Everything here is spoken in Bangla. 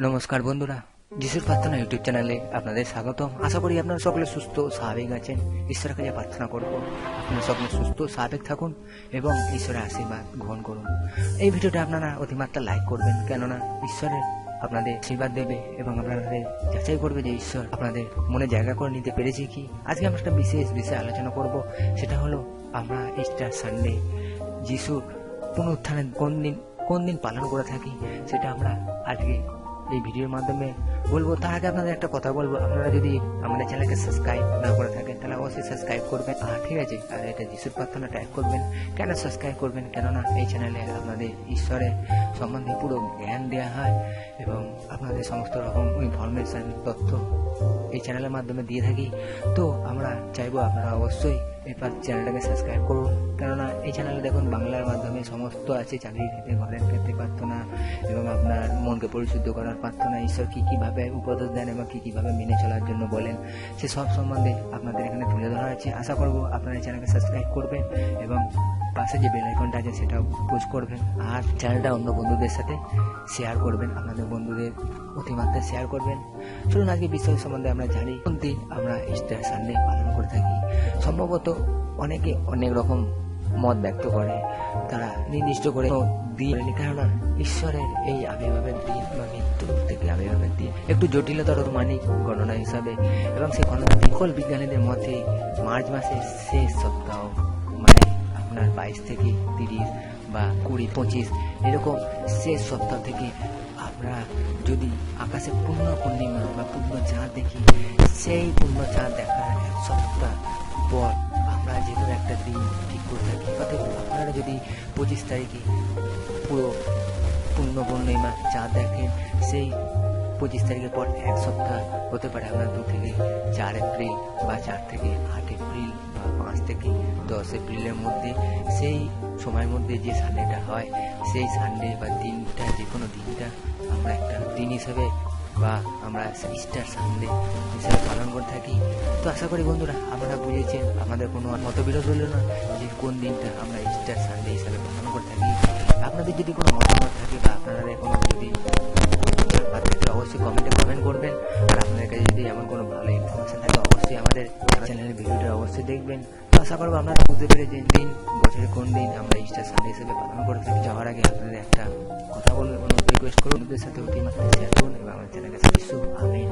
নমস্কার বন্ধুরা, যিশুর প্রার্থনা ইউটিউব চ্যানেলে আপনাদের স্বাগতম। আশা করি আপনারা সকলে সুস্থ স্বাভাবিক আছেন। ঈশ্বরের কাছে প্রার্থনা করব। আপনারা সকলে সুস্থ স্বাভাবিক থাকুন এবং ঈশ্বরের আশীর্বাদ গ্রহণ করুন। এই ভিডিওটা আপনারা অতিমাত্রা লাইক করবেন, কেননা ঈশ্বরের আপনাদের আশীর্বাদ দেবে এবং আপনাদের যাচাই করবে যে ঈশ্বর আপনাদের মনে জায়গা করে নিতে পেরেছে কি। আজকে আমরা একটা বিশেষ বিষয়ে আলোচনা করব, সেটা হলো আমরা ইস্টার সানডে যিশুর পুনরুত্থানের কোন দিন কোন দিন পালন করে থাকি, সেটা আমরা আজকে এই ভিডিওর মাধ্যমে বলব, তার আগে আপনাদের একটা কথা বলব। আপনারা যদি আমাদের চ্যানেলকে সাবস্ক্রাইব না করে থাকেন, তাহলে অবশ্যই সাবস্ক্রাইব করবেন। আর ঠিক আছে, আর এটা যিশুর প্রার্থনা ট্যাগ করবেন। কেন সাবস্ক্রাইব করবেন? কেননা এই চ্যানেলে আপনাদের ঈশ্বরের সম্বন্ধে পুরো জ্ঞান দেওয়া হয় এবং আপনাদের সমস্ত রকম ইনফরমেশন তথ্য এই চ্যানেলের মাধ্যমে দিয়ে থাকি। তো আমরা চাইব আপনারা অবশ্যই এবার চ্যানেলটাকে সাবস্ক্রাইব করুন। কেননা এই চ্যানেলে দেখুন, বাংলার মাধ্যমে সমস্ত আছে, চাকরির ক্ষেত্রে, ঘরের ক্ষেত্রে প্রার্থনা এবং আপনার মনকে পরিশুদ্ধ করার প্রার্থনা, ঈশ্বর কী কীভাবে উপদেশ দেন এবং কী কীভাবে মেনে চলার জন্য বলেন, সে সব সম্বন্ধে আপনাদের এখানে তুলে ধরা হয়েছে। আশা করব আপনারা চ্যানেলকে সাবস্ক্রাইব করবেন এবং পাশে যে বেল আইকনটা আছে সেটাও পুশ করবেন। আর চ্যানেলটা অন্য বন্ধুদের সাথে শেয়ার করবেন, আপনাদের বন্ধুদের অতিমাত্রায় শেয়ার করবেন। চলুন আজকে বিষয় সম্বন্ধে আমরা জানি। দিন আমরা ইস্টার সানডে পালন করে থাকি। সম্ভবত অনেকে অনেক রকম মত ব্যক্ত করে, তারা নির্দিষ্ট করে দিন কেননা ঈশ্বরের এই আবির্ভাবের দিন বা মৃত্যু থেকে আবির্ভাবের দিন একটু জটিলতর মানিক গণনা হিসাবে। এবং সেই গণনা সকল বিজ্ঞানীদের মতে মার্চ মাসের শেষ সপ্তাহ মানে আপনার বাইশ থেকে তিরিশ বা কুড়ি, পঁচিশ, এরকম শেষ সপ্তাহ থেকে আমরা যদি আকাশে পূর্ণ পূর্ণিমা বা পূর্ণ চাঁদ দেখি, সেই পূর্ণ চাঁদ দেখার এক সপ্তাহ পর আমরা যে কোনো একটা দিন ঠিক করে থাকি অর্থাৎ আপনারা যদি পঁচিশ তারিখে পুরো পূর্ণ পূর্ণিমা চাঁদ দেখেন, সেই পঁচিশ তারিখের পর এক সপ্তাহ হতে পারে আপনার দু থেকে চার এপ্রিল বা চার থেকে আট এপ্রিল বা পাঁচ থেকে দশ এপ্রিলের মধ্যে, সেই সময়ের মধ্যে যে সানডেটা হয়, সেই সানডে বা দিনটা যে কোনো দিনটা আমরা একটা দিন হিসেবে বা আমরা ইস্টার সানডে হিসেবে পালন করে থাকি। তো আশা করি বন্ধুরা, আপনারা বুঝেছেন, আমাদের কোনো মতবিরোধ হলো না যে কোন দিনটা আমরা ইস্টার সানডে হিসেবে পালন করে থাকি। আপনাদের যদি কোনো মতামত থাকে বা আপনারা কোনো যদি অবশ্যই কমেন্টে কমেন্ট করবেন। আর আপনাদের কাছে যদি এমন কোনো ভালো ইনফরমেশন থাকে, অবশ্যই আমাদের চ্যানেলের ভিডিওটা অবশ্যই দেখবেন। আশা করব আপনারা বুঝতে পেরেছেন দিন, বছরের কোন দিন আমরা ইস্টার সানডে হিসেবে পালন করে থাকি। যাওয়ার আগে আপনাদের একটা কথা বলব। রিকোয়েস্ট করুন ওদের সাথে অতিমাত্রায় শেয়ার করুন এবং আমার চ্যানেলকে সাবস্ক্রাইব আমিন